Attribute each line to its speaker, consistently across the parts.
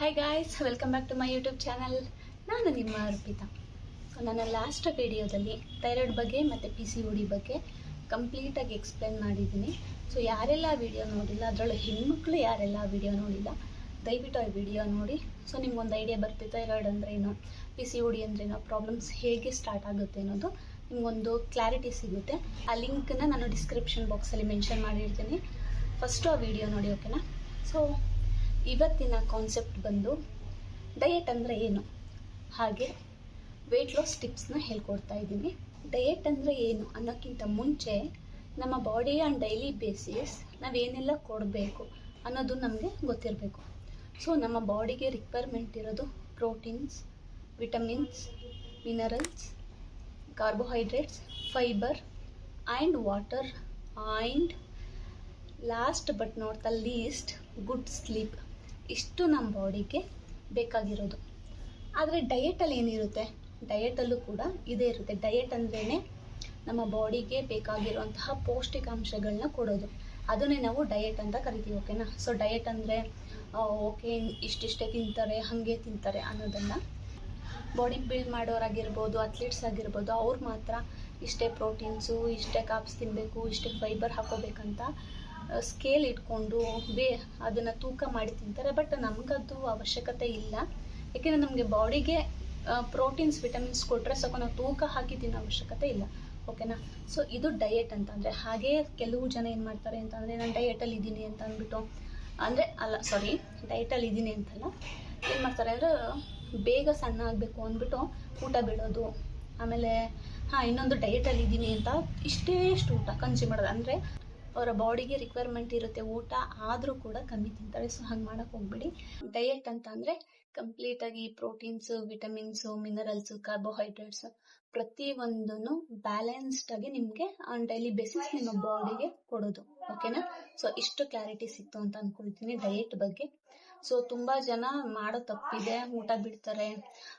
Speaker 1: Hi guys welcome back to my YouTube channel ನಾನು ನಿಮ್ಮ Arpita. So ನನ್ನ ಲಾಸ್ಟ್ ವಿಡಿಯೋದಲ್ಲಿ ಥೈರಾಯ್ಡ್ ಬಗ್ಗೆ ಮತ್ತು ಪಿ ಸಿ ಡಿ ಬಗ್ಗೆ ಕಂಪ್ಲೀಟಾಗಿ ಎಕ್ಸ್ಪ್ಲೇನ್ ಮಾಡಿದ್ದೀನಿ. ಸೊ ಯಾರೆಲ್ಲ ವಿಡಿಯೋ ನೋಡಿಲ್ಲ, ಅದರಲ್ಲೂ ಹೆಣ್ಮಕ್ಳು ಯಾರೆಲ್ಲ ವಿಡಿಯೋ ನೋಡಿಲ್ಲ, ದಯವಿಟ್ಟು ಆ ವಿಡಿಯೋ ನೋಡಿ. ಸೊ ನಿಮ್ಗೊಂದು ಐಡಿಯಾ ಬರುತ್ತೆ ಥೈರಾಯ್ಡ್ ಅಂದರೆ ಏನು ಪಿ ಸಿ ಡಿ ಅಂದರೆ ಏನೋ ಪ್ರಾಬ್ಲಮ್ಸ್ ಹೇಗೆ ಸ್ಟಾರ್ಟ್ ಆಗುತ್ತೆ ಅನ್ನೋದು ನಿಮಗೊಂದು ಕ್ಲಾರಿಟಿ ಸಿಗುತ್ತೆ. ಆ ಲಿಂಕನ್ನು ನಾನು ಡಿಸ್ಕ್ರಿಪ್ಷನ್ ಬಾಕ್ಸಲ್ಲಿ ಮೆನ್ಷನ್ ಮಾಡಿರ್ತೀನಿ. ಫಸ್ಟು ಆ ವಿಡಿಯೋ ನೋಡಿ ಓಕೆನಾ ಸೊ ಇವತ್ತಿನ ಕಾನ್ಸೆಪ್ಟ್ ಬಂದು ಡಯೆಟ್ ಅಂದರೆ ಏನು? ಹಾಗೆ ವೆಯ್ಟ್ ಲಾಸ್ ಟಿಪ್ಸ್ನ ಹೇಳ್ಕೊಡ್ತಾ ಇದ್ದೀನಿ. ಡಯೆಟ್ ಅಂದರೆ ಏನು ಅನ್ನೋಕ್ಕಿಂತ ಮುಂಚೆ ನಮ್ಮ ಬಾಡಿ ಆನ್ ಡೈಲಿ ಬೇಸಿಸ್ ನಾವೇನೆಲ್ಲ ಕೊಡಬೇಕು ಅನ್ನೋದು ನಮಗೆ ಗೊತ್ತಿರಬೇಕು. ಸೊ ನಮ್ಮ ಬಾಡಿಗೆ ರಿಕ್ವೈರ್ಮೆಂಟ್ ಇರೋದು proteins vitamins minerals carbohydrates fibre and water and last but not the least good sleep ಇಷ್ಟು ನಮ್ಮ ಬಾಡಿಗೆ ಬೇಕಾಗಿರೋದು. ಆದರೆ ಡಯೆಟಲ್ಲಿ ಏನಿರುತ್ತೆ? ಡಯೆಟಲ್ಲೂ ಕೂಡ ಇದೇ ಇರುತ್ತೆ. ಡಯೆಟ್ ಅಂದ್ರೇ ನಮ್ಮ ಬಾಡಿಗೆ ಬೇಕಾಗಿರುವಂತಹ ಪೌಷ್ಟಿಕಾಂಶಗಳನ್ನ ಕೊಡೋದು. ಅದನ್ನೇ ನಾವು ಡಯೆಟ್ ಅಂತ ಕರಿತೀವಿ ಓಕೆನಾ ಸೊ ಡಯೆಟ್ ಅಂದರೆ ಓಕೆ ಇಷ್ಟಿಷ್ಟೇ ತಿಂತಾರೆ, ಹಾಗೆ ತಿಂತಾರೆ ಅನ್ನೋದನ್ನು ಬಾಡಿ ಬಿಲ್ಡ್ ಮಾಡೋರಾಗಿರ್ಬೋದು ಅಥ್ಲೀಟ್ಸ್ ಆಗಿರ್ಬೋದು, ಅವ್ರು ಮಾತ್ರ ಇಷ್ಟೇ ಪ್ರೋಟೀನ್ಸು ಇಷ್ಟೇ ಕಾಪ್ಸ್ ತಿನ್ನಬೇಕು ಇಷ್ಟೇ ಫೈಬರ್ ಹಾಕೋಬೇಕಂತ ಸ್ಕೇಲ್ ಇಟ್ಕೊಂಡು ಬೇ ಅದನ್ನು ತೂಕ ಮಾಡಿ ತಿಂತಾರೆ. ಬಟ್ ನಮಗದು ಅವಶ್ಯಕತೆ ಇಲ್ಲ. ಏಕೆಂದರೆ ನಮಗೆ ಬಾಡಿಗೆ ಪ್ರೋಟೀನ್ಸ್ ವಿಟಮಿನ್ಸ್ ಕೊಟ್ಟರೆ ಸಾಕು ನಾವು ತೂಕ ಹಾಕಿ ತಿನ್ನೋ ಅವಶ್ಯಕತೆ ಇಲ್ಲ. ಓಕೆನಾ ಸೊ ಇದು ಡಯೆಟ್ ಅಂತಂದರೆ, ಹಾಗೆ ಕೆಲವು ಜನ ಏನು ಮಾಡ್ತಾರೆ ಅಂತಂದರೆ, ನಾನು ಡಯೆಟಲ್ಲಿ ಇದ್ದೀನಿ ಅಂತ ಅಂದ್ಬಿಟ್ಟು, ಅಂದರೆ ಅಲ್ಲ ಸಾರಿ ಡಯೆಟಲ್ಲಿ ಇದ್ದೀನಿ ಅಂತಲ್ಲ, ಏನು ಮಾಡ್ತಾರೆ ಅಂದರೆ, ಬೇಗ ಸಣ್ಣ ಆಗಬೇಕು ಅಂದ್ಬಿಟ್ಟು ಊಟ ಬಿಡೋದು ಆಮೇಲೆ, ಹಾಂ, ಇನ್ನೊಂದು ಡಯೆಟಲ್ಲಿ ಇದ್ದೀನಿ ಅಂತ ಇಷ್ಟೇ ಇಷ್ಟು ಊಟ ಕನ್ಸ್ಯೂಮ್ ಮಾಡೋದು. ಅಂದರೆ ಅವರ ಬಾಡಿಗೆ ರಿಕ್ವೈರ್ಮೆಂಟ್ ಇರುತ್ತೆ, ಊಟ ಆದರೂ ಕೂಡ ಕಮ್ಮಿ ತಿಂತಾರೆ. ಸೊ ಹಂಗೆ ಮಾಡೋಕೆ ಹೋಗ್ಬೇಡಿ. ಡಯೆಟ್ ಅಂತ ಅಂದರೆ ಕಂಪ್ಲೀಟಾಗಿ ಪ್ರೋಟೀನ್ಸು ವಿಟಮಿನ್ಸು ಮಿನರಲ್ಸು ಕಾರ್ಬೋಹೈಡ್ರೇಟ್ಸ್ ಪ್ರತಿಯೊಂದನ್ನು ಬ್ಯಾಲೆನ್ಸ್ಡ್ ಆಗಿ ನಿಮಗೆ ಆನ್ ಡೈಲಿ ಬೇಸಿಸ್ ನಿಮ್ಮ ಬಾಡಿಗೆ ಕೊಡೋದು. ಓಕೆನಾ ಸೊ ಇಷ್ಟು ಕ್ಲಾರಿಟಿ ಸಿಕ್ತು ಅಂತ ಅನ್ಕೊಳ್ತೀನಿ ಡಯೆಟ್ ಬಗ್ಗೆ. ಸೊ ತುಂಬ ಜನ ಮಾಡೋ ತಪ್ಪಿದೆ, ಊಟ ಬಿಡ್ತಾರೆ.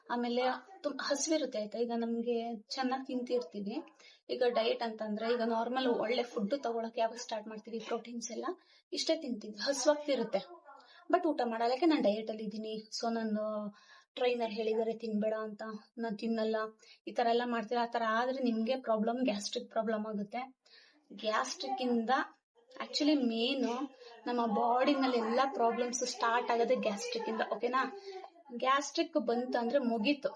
Speaker 1: ಆಮೇಲೆ ತುಂಬ ಹಸಿವಿರುತ್ತೆ ಆಯ್ತಾ? ಈಗ ನಮಗೆ ಚೆನ್ನಾಗಿ ತಿಂತಿರ್ತೀವಿ. ಈಗ ಡಯಟ್ ಅಂತಂದ್ರೆ, ಈಗ ನಾರ್ಮಲ್ ಒಳ್ಳೆ ಫುಡ್ ತಗೊಳಕ್ಕೆ ಯಾವಾಗ ಸ್ಟಾರ್ಟ್ ಮಾಡ್ತೀವಿ? ಪ್ರೋಟೀನ್ಸ್ ಎಲ್ಲ ಇಷ್ಟೇ ತಿಂತೀವಿ. ಹಸುವಾಗ್ತಿರುತ್ತೆ. ಬಟ್ ಊಟ ಮಾಡಲಕ್ಕೆ ನಾನು ಡಯಟ್ ಅಲ್ಲಿ ಇದ್ದೀನಿ. ಸೊ ನನ್ನ ಟ್ರೈನರ್ ಹೇಳಿದಾರೆ ತಿನ್ಬೇಡ ಅಂತ. ನಾನು ತಿನ್ನಲ್ಲ. ಈ ತರ ಎಲ್ಲ ಮಾಡ್ತೀರಾ? ಆ ತರ ಆದ್ರೆ ನಿಮಗೆ ಪ್ರಾಬ್ಲಮ್ ಗ್ಯಾಸ್ಟ್ರಿಕ್ ಪ್ರಾಬ್ಲಮ್ ಆಗುತ್ತೆ. ಗ್ಯಾಸ್ಟ್ರಿಕ್ಕಿಂದ ಆ್ಯಕ್ಚುಲಿ ಮೇನು ನಮ್ಮ ಬಾಡಿನಲ್ಲಿ ಎಲ್ಲ ಪ್ರಾಬ್ಲಮ್ಸ್ ಸ್ಟಾರ್ಟ್ ಆಗೋದೇ ಗ್ಯಾಸ್ಟ್ರಿಕ್ಕಿಂದ ಓಕೆನಾ ಗ್ಯಾಸ್ಟ್ರಿಕ್ ಬಂತು ಅಂದ್ರೆ ಮುಗೀತು.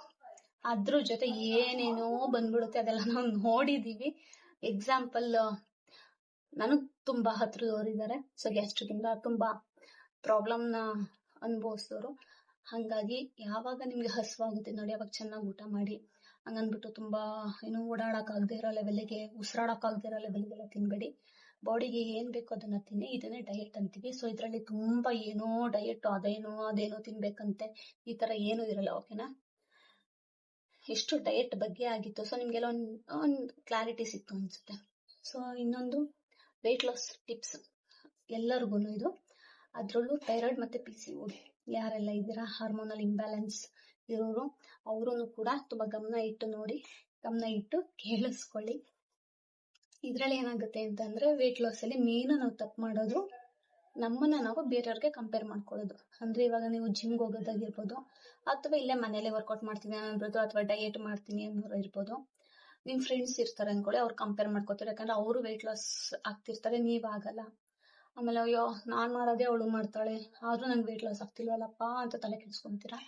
Speaker 1: ಅದ್ರ ಜೊತೆ ಏನೇನೋ ಬಂದ್ಬಿಡುತ್ತೆ ಅದೆಲ್ಲ ನಾವು ನೋಡಿದೀವಿ. ಎಕ್ಸಾಂಪಲ್ ನನಗ್ ತುಂಬಾ ಹತ್ರದವರಿದ್ದಾರೆ ಸೊ ಗ್ಯಾಸ್ಟ್ರಿಕ್ಕಿಂದ ತುಂಬಾ ಪ್ರಾಬ್ಲಮ್ನ ಅನುಭವಿಸೋರು. ಹಾಗಾಗಿ ಯಾವಾಗ ನಿಮ್ಗೆ ಹಸುವಾಗುತ್ತೆ ನೋಡಿ, ಅವಾಗ ಚೆನ್ನಾಗಿ ಊಟ ಮಾಡಿ. ಹಂಗನ್ಬಿಟ್ಟು ತುಂಬಾ, ಏನು ಓಡಾಡಕ್ಕಾಗದೇ ಇರೋ ಲೆವೆಲ್ಗೆ ಉಸಿರಾಡಕ್ಕಾಗದೇ ಇರೋ ಲೆವೆಲ್ಗೆಲ್ಲ ತಿನ್ಬೇಡಿ. ಬಾಡಿಗೆ ಏನ್ ಬೇಕೋ ಅದನ್ನ ತಿನ್ನಿ, ಇದನ್ನೇ ಡಯೆಟ್ ಅಂತೀವಿ. ಸೊ ಇದರಲ್ಲಿ ತುಂಬಾ ಏನೋ ಡಯೆಟ್ ಅದೇನೋ ಅದೇನೋ ತಿನ್ಬೇಕಂತೆ. ಈ ತರ ಏನು ಇರಲ್ಲ ಓಕೆನಾ ಎಷ್ಟು ಡಯೆಟ್ ಬಗ್ಗೆ ಆಗಿತ್ತು ಸೊ ನಿಮ್ಗೆಲ್ಲ ಒಂದು ಒಂದು ಕ್ಲಾರಿಟಿ ಸಿಕ್ತು ಅನ್ಸುತ್ತೆ. ಸೊ ಇನ್ನೊಂದು ವೆಯ್ಟ್ ಲಾಸ್ ಟಿಪ್ಸ್ ಎಲ್ಲರಿಗೂ ಇದು. ಅದರಲ್ಲೂ ಥೈರಾಯ್ಡ್ ಮತ್ತೆ ಪಿ ಸಿ ಓಡಿ ಯಾರೆಲ್ಲ ಇದ್ದೀರಾ ಹಾರ್ಮೋನಲ್ ಇಂಬ್ಯಾಲೆನ್ಸ್ ಇರೋರು ಅವರು ಕೂಡ ತುಂಬಾ ಗಮನ ಇಟ್ಟು ನೋಡಿ, ಗಮನ ಇಟ್ಟು ಕೇಳಿಸ್ಕೊಳ್ಳಿ. ಇದ್ರಲ್ಲಿ ಏನಾಗುತ್ತೆ ಅಂತಂದ್ರೆ ವೆಯ್ಟ್ ಲಾಸ್ ಅಲ್ಲಿ ಮೇನ್ ನಾವು ತಪ್ಪು ಮಾಡೋದು ನಮ್ಮನ್ನ ನಾವು ಬೇರೆಯವ್ರಿಗೆ ಕಂಪೇರ್ ಮಾಡ್ಕೊಳ್ಳೋದು. ಅಂದ್ರೆ ಇವಾಗ ನೀವು ಜಿಮ್ಗೆ ಹೋಗೋದಾಗಿರ್ಬೋದು ಅಥವಾ ಇಲ್ಲೇ ಮನೇಲೆ ವರ್ಕೌಟ್ ಮಾಡ್ತೀನಿ ಅನ್ನೋದು ಅಥವಾ ಡಯಟ್ ಮಾಡ್ತೀನಿ ಅನ್ನೋರು ಇರ್ಬೋದು. ನಿಮ್ ಫ್ರೆಂಡ್ಸ್ ಇರ್ತಾರೆ ಅನ್ಕೊಳ್ಳಿ, ಅವ್ರು ಕಂಪೇರ್ ಮಾಡ್ಕೋತಾರೆ. ಯಾಕಂದ್ರೆ ಅವರು ವೆಯ್ಟ್ ಲಾಸ್ ಆಗ್ತಿರ್ತಾರೆ, ನೀವ್ ಆಗಲ್ಲ. ಆಮೇಲೆ ಅಯ್ಯೋ, ನಾನ್ ಮಾಡೋದೇ ಅವಳು ಮಾಡ್ತಾಳೆ, ಆದ್ರೂ ನಂಗೆ ವೆಯ್ಟ್ ಲಾಸ್ ಆಗ್ತಿಲ್ವಲ್ಲಪ್ಪ ಅಂತ ತಲೆ ಕೆಡಿಸ್ಕೊಂತೀರಾ?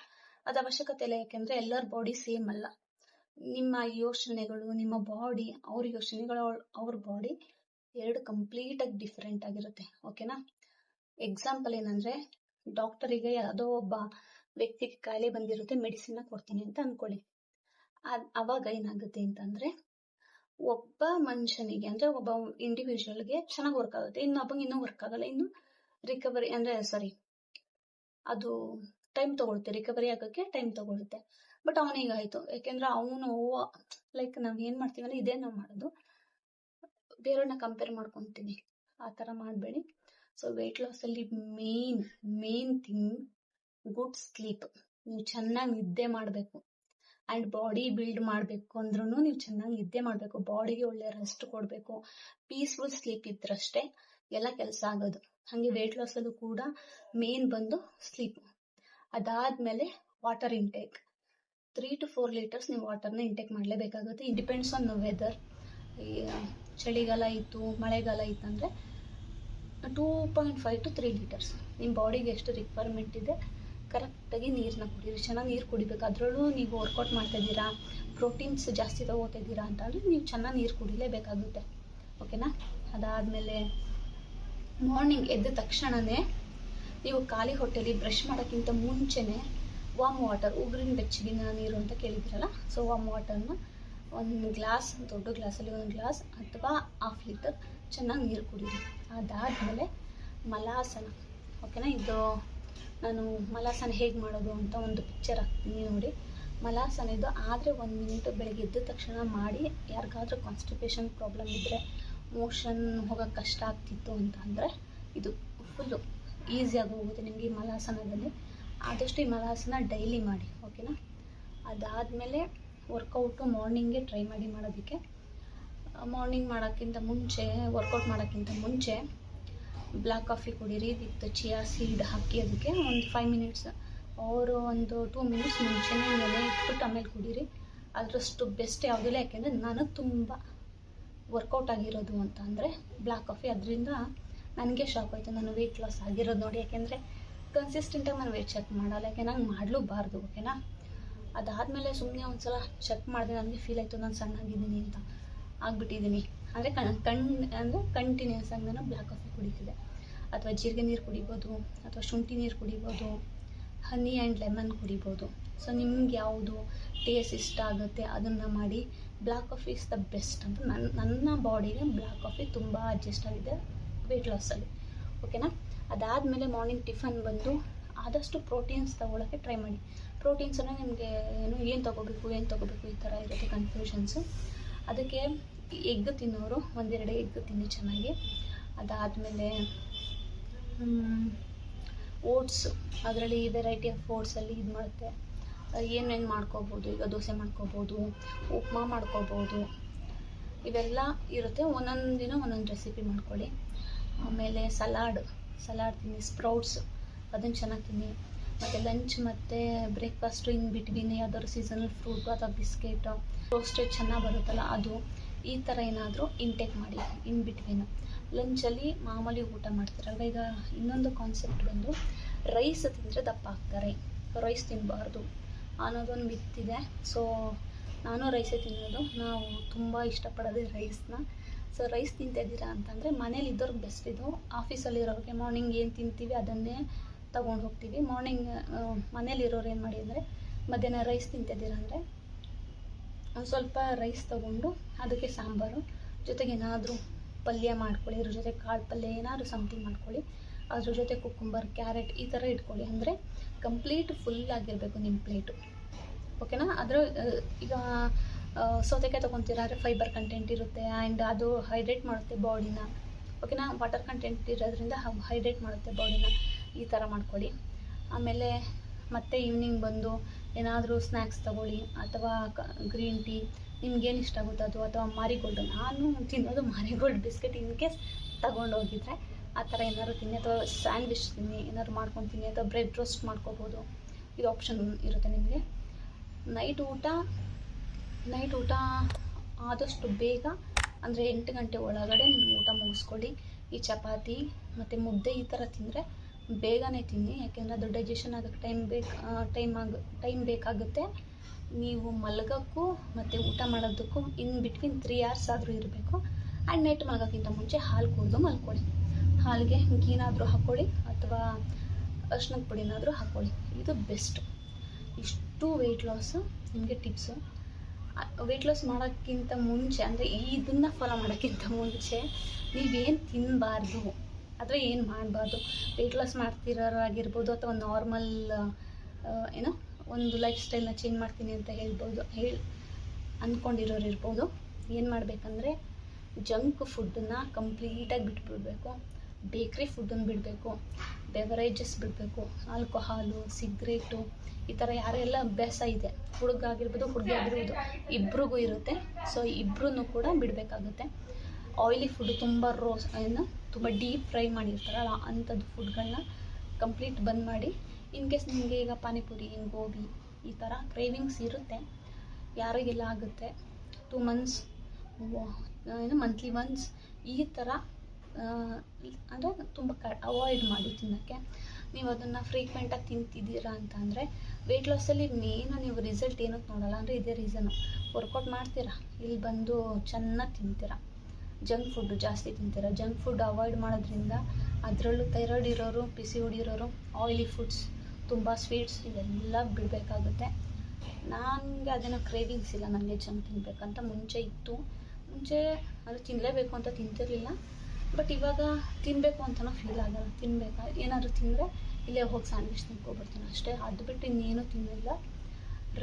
Speaker 1: ಅದ್ ಅವಶ್ಯಕತೆ ಇಲ್ಲ, ಯಾಕಂದ್ರೆ ಎಲ್ಲರ ಬಾಡಿ ಸೇಮ್ ಅಲ್ಲ. ನಿಮ್ಮ ಯೋಚನೆಗಳು, ನಿಮ್ಮ ಬಾಡಿ ಅವ್ರ ಯೋಚನೆಗಳು, ಅವ್ರ ಬಾಡಿ ಎರಡು ಕಂಪ್ಲೀಟ್ ಆಗಿ ಡಿಫ್ರೆಂಟ್ ಆಗಿರುತ್ತೆ ಓಕೆನಾ ಎಕ್ಸಾಂಪಲ್ ಏನಂದ್ರೆ ಡಾಕ್ಟರಿಗೆ ಯಾವುದೋ ಒಬ್ಬ ವ್ಯಕ್ತಿಗೆ ಕಾಯಿಲೆ ಬಂದಿರುತ್ತೆ ಮೆಡಿಸಿನ್ ಕೊಡ್ತೀನಿ ಅಂತ ಅನ್ಕೊಳ್ಳಿ. ಅವಾಗ ಏನಾಗುತ್ತೆ ಅಂತಂದ್ರೆ, ಒಬ್ಬ ಮನುಷ್ಯನಿಗೆ, ಅಂದ್ರೆ ಒಬ್ಬ ಇಂಡಿವಿಜುವಲ್ಗೆ ಚೆನ್ನಾಗಿ ವರ್ಕ್ ಆಗುತ್ತೆ ಇನ್ನೊಬ್ಬಂಗೆ ಇನ್ನೂ ವರ್ಕ್ ಆಗಲ್ಲ, ಇನ್ನು ರಿಕವರಿ ಅಂದ್ರೆ ಸಾರಿ ಅದು ಟೈಮ್ ತಗೊಳುತ್ತೆ ರಿಕವರಿ ಆಗೋಕ್ಕೆ ಟೈಮ್ ತಗೊಳುತ್ತೆ ಬಟ್ ಅವನಿಗೆ ಆಯ್ತು. ಯಾಕೆಂದ್ರೆ ಅವನು ಲೈಕ್ ನಾವ್ ಏನ್ ಮಾಡ್ತೀವಲ್ಲ, ಇದೇ ನಾವು ಮಾಡೋದು. ಬೇರೆಯವ್ರನ್ನ ಕಂಪೇರ್ ಮಾಡ್ಕೊತೀನಿ. ಆ ತರ ಮಾಡಬೇಡಿ. ಸೊ ವೆಯ್ಟ್ ಅಲ್ಲಿ main main thing good sleep ನೀವು ಚೆನ್ನಾಗಿ ನಿದ್ದೆ ಮಾಡಬೇಕು. ಅಂಡ್ ಬಾಡಿ ಬಿಲ್ಡ್ ಮಾಡಬೇಕು ಅಂದ್ರೂ ನೀವು ಚೆನ್ನಾಗಿ ನಿದ್ದೆ ಮಾಡಬೇಕು. ಬಾಡಿಗೆ ಒಳ್ಳೆ ರೆಸ್ಟ್ ಕೊಡಬೇಕು. ಪೀಸ್ಫುಲ್ ಸ್ಲೀಪ್ ಇದ್ರಷ್ಟೇ ಎಲ್ಲ ಕೆಲಸ ಆಗೋದು. ಹಾಗೆ ವೆಯ್ಟ್ ಲಾಸ್ ಅಲ್ಲೂ ಕೂಡ ಮೇನ್ ಬಂದು ಸ್ಲೀಪ್ ಅದಾದಮೇಲೆ water intake three to four litres ನೀವು ವಾಟರ್ನ ಇಂಟೇಕ್ ಮಾಡಲೇಬೇಕಾಗುತ್ತೆ. ಇಟ್ ಡಿಪೆಂಡ್ಸ್ ಆನ್ ವೆದರ್ ಚಳಿಗಾಲ ಇತ್ತು, ಮಳೆಗಾಲ ಇತ್ತಂದರೆ two point five to three litres ನಿಮ್ಮ ಬಾಡಿಗೆ ಎಷ್ಟು ರಿಕ್ವೈರ್ಮೆಂಟ್ ಇದೆ ಕರೆಕ್ಟಾಗಿ ನೀರನ್ನ ಕುಡೀರಿ ಚೆನ್ನಾಗಿ ನೀರು ಕುಡಿಬೇಕು. ಅದರಲ್ಲೂ ನೀವು ವರ್ಕೌಟ್ ಮಾಡ್ತಾಯಿದ್ದೀರಾ ಪ್ರೋಟೀನ್ಸ್ ಜಾಸ್ತಿ ತೊಗೋತಿದ್ದೀರಾ ಅಂತಂದರೆ ನೀವು ಚೆನ್ನಾಗಿ ನೀರು ಕುಡಿಲೇಬೇಕಾಗುತ್ತೆ. ಓಕೆನಾ ಅದಾದಮೇಲೆ ಮಾರ್ನಿಂಗ್ ಎದ್ದ ತಕ್ಷಣವೇ ನೀವು ಖಾಲಿ ಹೊಟ್ಟೆಲಿ ಬ್ರಷ್ ಮಾಡೋಕ್ಕಿಂತ ಮುಂಚೆನೇ ವಾಮ್ ವಾಟರ್ ಉಗುರಿನ ಬೆಚ್ಚಗಿನ ನೀರು ಅಂತ ಕೇಳಿದ್ರಲ್ಲ ಸೊ ವಾಮ್ ವಾಟರ್ನ ಒಂದು ಗ್ಲಾಸ್ ದೊಡ್ಡ ಗ್ಲಾಸಲ್ಲಿ ಒಂದು ಗ್ಲಾಸ್ ಅಥವಾ ಹಾಫ್ ಲೀಟರ್ ಚೆನ್ನಾಗಿ ನೀರು ಕುಡೀರಿ. ಅದಾದಮೇಲೆ ಮಲಾಸನ. ಓಕೆನಾ ಇದು ನಾನು ಮಲಾಸನ ಹೇಗೆ ಮಾಡೋದು ಅಂತ ಒಂದು ಪಿಕ್ಚರ್ ಹಾಕ್ತೀನಿ ನೋಡಿ. ಮಲಾಸನ ಇದು ಆದರೆ ಒಂದು ಮಿನಿಟ್ ಬೆಳಗ್ಗೆ ಎದ್ದ ತಕ್ಷಣ ಮಾಡಿ, ಯಾರಿಗಾದ್ರೂ ಕಾನ್ಸ್ಟಿಪೇಷನ್ ಪ್ರಾಬ್ಲಮ್ ಇದ್ದರೆ ಮೋಷನ್ ಹೋಗೋಕ್ಕೆ ಕಷ್ಟ ಆಗ್ತಿತ್ತು ಅಂತ ಅಂದರೆ ಇದು ಫುಲ್ಲು ಈಸಿಯಾಗಿ ಹೋಗುತ್ತೆ ನಿಮಗೆ ಈ ಮಲಾಸನದಲ್ಲಿ. ಆದಷ್ಟು ಈ ಮಲಾಸನ ಡೈಲಿ ಮಾಡಿ ಓಕೆನಾ ಅದಾದಮೇಲೆ ವರ್ಕೌಟು ಮಾರ್ನಿಂಗೇ ಟ್ರೈ ಮಾಡಿ ಮಾಡೋದಕ್ಕೆ. ಮಾರ್ನಿಂಗ್ ಮಾಡೋಕ್ಕಿಂತ ಮುಂಚೆ ವರ್ಕೌಟ್ ಮಾಡೋಕ್ಕಿಂತ ಮುಂಚೆ ಬ್ಲ್ಯಾಕ್ ಕಾಫಿ ಕುಡೀರಿ ವಿತ್ ಚಿಯಾ ಸೀಡ್ ಹಾಕಿ ಅದಕ್ಕೆ ಒಂದು ಫೈವ್ ಮಿನಿಟ್ಸ್ ಅವರು ಒಂದು ಟೂ ಮಿನಿಟ್ಸ್ ಮುಂಚೆನೇ ನೆನೆ ಇಟ್ಬಿಟ್ಟು ಆಮೇಲೆ ಕುಡೀರಿ. ಅದರಷ್ಟು ಬೆಸ್ಟ್ ಯಾವುದಿಲ್ಲ, ಯಾಕೆಂದರೆ ನನಗೆ ತುಂಬ ವರ್ಕೌಟ್ ಆಗಿರೋದು ಅಂತ ಅಂದರೆ ಬ್ಲ್ಯಾಕ್ ಕಾಫಿ ಅದರಿಂದ ನನಗೆ ಶಾಕ್ ಆಯಿತು. ನಾನು ವೆಯ್ಟ್ ಲಾಸ್ ಆಗಿರೋದು ನೋಡಿ. ಯಾಕೆಂದರೆ ಕನ್ಸಿಸ್ಟೆಂಟಾಗಿ ನಾನು ವೆಯ್ಟ್ ಚೆಕ್ ಮಾಡಲ್ಲ. ಯಾಕೆ, ನಂಗೆ ಮಾಡಲೂಬಾರ್ದು ಓಕೆನಾ ಅದಾದಮೇಲೆ ಸುಮ್ಮನೆ ಒಂದು ಸಲ ಚೆಕ್ ಮಾಡಿದೆ. ನನಗೆ ಫೀಲ್ ಆಯಿತು. ನಾನು ಸಣ್ಣಾಗಿದ್ದೀನಿ ಅಂತ ಆಗಿಬಿಟ್ಟಿದ್ದೀನಿ. ಅಂದರೆ ಕಣ್ ಕಣ್, ಅಂದರೆ ಕಂಟಿನ್ಯೂಸ್ ಆಗಿ ನಾನು ಬ್ಲ್ಯಾಕ್ ಕಾಫಿ ಕುಡಿತಿದ್ದೆ. ಅಥವಾ ಜೀರಿಗೆ ನೀರು ಕುಡಿಬೋದು, ಅಥವಾ ಶುಂಠಿ ನೀರು ಕುಡಿಬೋದು ಹನಿ ಆ್ಯಂಡ್ ಲೆಮನ್ ಕುಡಿಬೋದು. ಸೊ ನಿಮ್ಗೆ ಯಾವುದು ಟೇಸ್ಟ್ ಇಷ್ಟ ಆಗುತ್ತೆ, ಅದನ್ನು ಮಾಡಿ black coffee is the best ಅಂತ ನನ್ನ ನನ್ನ ಬಾಡಿಗೆ ಬ್ಲ್ಯಾಕ್ ಕಾಫಿ ತುಂಬ ಅಡ್ಜಸ್ಟ್ ಆಗಿದೆ. ವೆಯ್ಟ್ ಲಾಸಲ್ಲಿ ಓಕೆನಾ ಅದಾದಮೇಲೆ ಮಾರ್ನಿಂಗ್ ಟಿಫನ್ ಬಂದು ಆದಷ್ಟು ಪ್ರೋಟೀನ್ಸ್ ತೊಗೊಳಕ್ಕೆ ಟ್ರೈ ಮಾಡಿ. ಪ್ರೋಟೀನ್ಸ್ ಪ್ರೋಟೀನ್ಸನ್ನು ನಿಮಗೆ ಏನು ಏನು ತೊಗೋಬೇಕು ಏನು ತೊಗೋಬೇಕು ಈ ಥರ ಇರುತ್ತೆ ಕನ್ಫ್ಯೂಷನ್ಸು ಅದಕ್ಕೆ ಎಗ್ ತಿನ್ನೋರು ಒಂದೆರಡು ಎಗ್ ತಿನ್ನಿ ಚೆನ್ನಾಗಿ. ಅದಾದಮೇಲೆ ಓಟ್ಸ್ ಅದರಲ್ಲಿ ವೆರೈಟಿ ಆಫ್ ಓಟ್ಸಲ್ಲಿ ಇದು ಮಾಡುತ್ತೆ. ಏನೇನು ಮಾಡ್ಕೋಬೋದು, ಈಗ ದೋಸೆ ಮಾಡ್ಕೋಬೋದು, ಉಪ್ಮಾ ಮಾಡ್ಕೋಬೋದು. ಇವೆಲ್ಲ ಇರುತ್ತೆ. ಒಂದೊಂದು ದಿನ ಒಂದೊಂದು ರೆಸಿಪಿ ಮಾಡ್ಕೊಳ್ಳಿ. ಆಮೇಲೆ ಸಲಾಡ್ ಸಲಾಡ್ ತಿನ್ನಿ, ಸ್ಪ್ರೌಟ್ಸ್ ಅದನ್ನು ಚೆನ್ನಾಗಿ ತಿನ್ನಿ. ಮತ್ತು ಲಂಚ್ ಮತ್ತು ಬ್ರೇಕ್ಫಾಸ್ಟು ಇನ್ ಬಿಟ್ವೀನ್ ಯಾವ್ದಾದ್ರು ಸೀಸನಲ್ ಫ್ರೂಟು ಅಥವಾ ಬಿಸ್ಕೆಟು ರೋಸ್ಟೆಡ್ ಚೆನ್ನಾಗಿ ಬರುತ್ತಲ್ಲ ಅದು, ಈ ಥರ ಏನಾದರೂ ಇಂಟೇಕ್ ಮಾಡಿ, ಇನ್ ಬಿಟ್ವೀನು. ಲಂಚಲ್ಲಿ ಮಾಮೂಲಿ ಊಟ ಮಾಡ್ತಾರಲ್ವ? ಈಗ ಇನ್ನೊಂದು ಕಾನ್ಸೆಪ್ಟ್ ಬಂದು ರೈಸ್ ತಿಂದರೆ ದಪ್ಪ ಆಗ್ತಾರೆ. ರೈಸ್ ತಿನ್ನಬಾರ್ದು ಅನ್ನೋದೊಂದು ಮಿತ್ತಿದೆ ಸೊ ನಾನು ರೈಸೇ ತಿನ್ನೋದು. ನಾವು ತುಂಬ ಇಷ್ಟಪಡೋದು ರೈಸ್ನ ಸೊ ರೈಸ್ ತಿಂತಿದ್ದೀರಾ ಅಂತಂದರೆ ಮನೇಲಿ ಇದ್ದವ್ರಿಗೆ ಬೆಸ್ಟ್ ಇದು. ಆಫೀಸಲ್ಲಿರೋರಿಗೆ ಮಾರ್ನಿಂಗ್ ಏನು ತಿಂತೀವಿ ಅದನ್ನೇ ತಗೊಂಡು ಹೋಗ್ತೀವಿ. ಮಾರ್ನಿಂಗ್ ಮನೇಲಿರೋರು ಏನು ಮಾಡಿ ಅಂದರೆ ಮಧ್ಯಾಹ್ನ ರೈಸ್ ತಿಂತಿದ್ದೀರ ಅಂದರೆ ಒಂದು ಸ್ವಲ್ಪ ರೈಸ್ ತೊಗೊಂಡು ಅದಕ್ಕೆ ಸಾಂಬಾರು. ಜೊತೆಗೆ ಏನಾದರೂ ಪಲ್ಯ ಮಾಡ್ಕೊಳ್ಳಿ, ಅದ್ರ ಜೊತೆ ಕಾಳು ಪಲ್ಯ ಏನಾದರೂ ಸಮಥಿಂಗ್ ಮಾಡ್ಕೊಳ್ಳಿ. ಅದ್ರ ಜೊತೆ ಕುಕ್ಕುಂಬರ್ ಕ್ಯಾರೆಟ್ ಈ ಥರ ಇಟ್ಕೊಳ್ಳಿ. ಅಂದರೆ ಕಂಪ್ಲೀಟ್ ಫುಲ್ ಆಗಿರಬೇಕು ನಿಮ್ಮ ಪ್ಲೇಟು ಓಕೆನಾ ಅದರ ಈಗ ಸೌತೆಕಾಯಿ ತೊಗೊತೀರಾ ಅಂದರೆ ಫೈಬರ್ ಕಂಟೆಂಟ್ ಇರುತ್ತೆ ಆ್ಯಂಡ್ ಅದು ಹೈಡ್ರೇಟ್ ಮಾಡುತ್ತೆ ಬಾಡಿನ ಓಕೆನಾ ವಾಟರ್ ಕಂಟೆಂಟ್ ಇರೋದ್ರಿಂದ ಹೈಡ್ರೇಟ್ ಮಾಡುತ್ತೆ ಬಾಡಿನ ಈ ಥರ ಮಾಡ್ಕೊಳ್ಳಿ. ಆಮೇಲೆ ಮತ್ತೆ ಈವ್ನಿಂಗ್ ಬಂದು ಏನಾದರೂ ಸ್ನ್ಯಾಕ್ಸ್ ತಗೊಳ್ಳಿ ಅಥವಾ ಗ್ರೀನ್ ಟೀ ನಿಮ್ಗೇನು ಇಷ್ಟ ಆಗುತ್ತೆ ಅದು? ಅಥವಾ ಮಾರಿಗೋಲ್ಡ್ ನಾನು ತಿನ್ನೋದು ಮಾರಿಗೋಲ್ಡ್ ಬಿಸ್ಕೆಟ್ ಇನ್ ಕೇಸ್ ತಗೊಂಡು ಹೋಗಿದ್ರೆ ಆ ಥರ ಏನಾದ್ರು ತಿನ್ನಿ ಅಥವಾ ಸ್ಯಾಂಡ್ವಿಚ್ ತಿನ್ನಿ, ಏನಾದ್ರು ಮಾಡ್ಕೊಂಡು ತಿನ್ನಿ ಅಥವಾ ಬ್ರೆಡ್ ರೋಸ್ಟ್ ಮಾಡ್ಕೋಬೋದು. ಇದು ಆಪ್ಷನ್ ಇರುತ್ತೆ ನಿಮಗೆ. ನೈಟ್ ಊಟ ನೈಟ್ ಊಟ ಆದಷ್ಟು ಬೇಗ, ಅಂದರೆ ಎಂಟು ಗಂಟೆ ಒಳಗಡೆ ನೀವು ಊಟ ಮುಗಿಸ್ಕೊಳ್ಳಿ. ಈ ಚಪಾತಿ ಮತ್ತು ಮುದ್ದೆ ಈ ಥರ ತಿಂದರೆ ಬೇಗನೆ ತಿನ್ನಿ. ಯಾಕೆಂದರೆ ಅದು ಡೈಜೆಷನ್ ಆಗೋಕ್ಕೆ ಟೈಮ್ ಬೇಕು ಟೈಮ್ ಆಗ ಟೈಮ್ ಬೇಕಾಗುತ್ತೆ. ನೀವು ಮಲಗೋಕ್ಕೂ ಮತ್ತು ಊಟ ಮಾಡೋದಕ್ಕೂ ಇನ್ ಬಿಟ್ವೀನ್ ತ್ರೀ ಅವರ್ಸ್ ಆದರೂ ಇರಬೇಕು. ಆ್ಯಂಡ್ ನೈಟ್ ಮಲಗೋಕ್ಕಿಂತ ಮುಂಚೆ ಹಾಲು ಕುಡಿದು ಮಲ್ಕೊಳ್ಳಿ. ಹಾಲಿಗೆ ಗೀನಾದರೂ ಹಾಕ್ಕೊಳ್ಳಿ ಅಥವಾ ಅರ್ಶಿನದ ಪುಡಿನಾದರೂ ಹಾಕ್ಕೊಳ್ಳಿ ಇದು ಬೆಸ್ಟು ಇಷ್ಟು ವೆಯ್ಟ್ ಲಾಸು ನಿಮಗೆ ಟಿಪ್ಸು ವೆಯ್ಟ್ ಲಾಸ್ ಮಾಡೋಕ್ಕಿಂತ ಮುಂಚೆ, ಅಂದರೆ ಇದನ್ನು ಫಾಲೋ ಮಾಡೋಕ್ಕಿಂತ ಮುಂಚೆ ನೀವೇನು ತಿನ್ನಬಾರ್ದು ಅಥವಾ ಏನು ಮಾಡಬಾರ್ದು? ವೆಯ್ಟ್ ಲಾಸ್ ಮಾಡ್ತಿರೋರಾಗಿರ್ಬೋದು ಅಥವಾ ನಾರ್ಮಲ್ ಏನೋ ಒಂದು ಲೈಫ್ ಸ್ಟೈಲ್ನ ಚೇಂಜ್ ಮಾಡ್ತೀನಿ ಅಂತ ಹೇಳ್ಬೋದು, ಹೇಳಿ ಅಂದ್ಕೊಂಡಿರೋರು ಇರ್ಬೋದು ಏನು ಮಾಡಬೇಕಂದ್ರೆ ಜಂಕ್ ಫುಡ್ಡನ್ನ ಕಂಪ್ಲೀಟಾಗಿ ಬಿಟ್ಬಿಡ್ಬೇಕು. ಬೇಕ್ರಿ ಫುಡ್ಡನ್ನು ಬಿಡಬೇಕು. ಬೆವರೇಜಸ್ ಬಿಡಬೇಕು. ಆಲ್ಕೋಹಾಲು ಸಿಗ್ರೇಟು ಈ ಥರ ಯಾರೆಲ್ಲ ಅಭ್ಯಾಸ ಇದೆ ಹುಡುಗ ಆಗಿರ್ಬೋದು ಹುಡುಗಿ ಆಗಿರ್ಬೋದು, ಇಬ್ರಿಗೂ ಇರುತ್ತೆ. ಸೊ ಇಬ್ರೂ ಕೂಡ ಬಿಡಬೇಕಾಗುತ್ತೆ. ಆಯಿಲಿ ಫುಡ್ ತುಂಬ ರೋಸ್ ಏನು, ತುಂಬ ಡೀಪ್ ಫ್ರೈ ಮಾಡಿರ್ತಾರಲ್ಲ, ಅಂಥದ್ದು ಫುಡ್ಗಳನ್ನ ಕಂಪ್ಲೀಟ್ ಬಂದ್ ಮಾಡಿ ಇನ್ ಕೇಸ್ ನಿಮಗೆ ಈಗ ಪಾನಿಪುರಿ ಗೋಬಿ, ಈ ಥರ ಕ್ರೇವಿಂಗ್ಸ್ ಇರುತ್ತೆ, ಯಾರಿಗೆಲ್ಲ ಆಗುತ್ತೆ ಟೂ ಮಂತ್ಸ್ ಏನು ಮಂತ್ಲಿ ಒನ್ಸ್ ಈ ಥರ ಅಂದರೆ ತುಂಬ ಕ ಅವಾಯ್ಡ್ ಮಾಡಿ ತಿನ್ನೋಕ್ಕೆ. ನೀವು ಅದನ್ನು ಫ್ರೀಕ್ವೆಂಟಾಗಿ ತಿಂತಿದ್ದೀರಾ ಅಂತ ಅಂದರೆ ವೆಯ್ಟ್ ಲಾಸಲ್ಲಿ ಮೇನು ನೀವು ರಿಸಲ್ಟ್ ಏನಕ್ಕೆ ನೋಡಲ್ಲ ಅಂದರೆ ಇದೇ ರೀಸನು ವರ್ಕೌಟ್ ಮಾಡ್ತೀರಾ? ಇಲ್ಲಿ ಬಂದು ಚೆನ್ನಾಗಿ ತಿಂತೀರಾ? ಜಂಕ್ ಫುಡ್ಡು ಜಾಸ್ತಿ ತಿಂತೀರಾ? ಜಂಕ್ ಫುಡ್ ಅವಾಯ್ಡ್ ಮಾಡೋದ್ರಿಂದ ಅದರಲ್ಲೂ ಥೈರಾಯ್ಡ್ ಇರೋರು ಪಿ ಸಿ ಇರೋರು ಆಯಿಲಿ ಫುಡ್ಸ್ ತುಂಬ ಸ್ವೀಟ್ಸ್ ಇವೆಲ್ಲ ಬಿಡಬೇಕಾಗುತ್ತೆ. ನನಗೆ ಅದೇನೋ ಕ್ರೇವಿಂಗ್ಸ್ ಇಲ್ಲ ನನಗೆ ಜಂಕ್ ತಿನ್ನಬೇಕಂತ ಮುಂಚೆ ಇತ್ತು. ಮುಂಚೆ ಅದು ತಿನ್ನಲೇಬೇಕು ಅಂತ ತಿಂತಿರಲಿಲ್ಲ. ಬಟ್ ಇವಾಗ ತಿನ್ನಬೇಕು ಅಂತಲೂ ಫೀಲ್ ಆಗಲ್ಲ. ತಿನ್ನಬೇಕಾ ಏನಾದರೂ ತಿಂದರೆ ಇಲ್ಲೇ ಹೋಗಿ ಸ್ಯಾಂಡ್ವಿಚ್ ತಿನ್ಕೊಬಿಡ್ತೀನಿ ಅಷ್ಟೇ ಅದು ಬಿಟ್ಟು ಇನ್ನೇನು ತಿನ್ನಿಲ್ಲ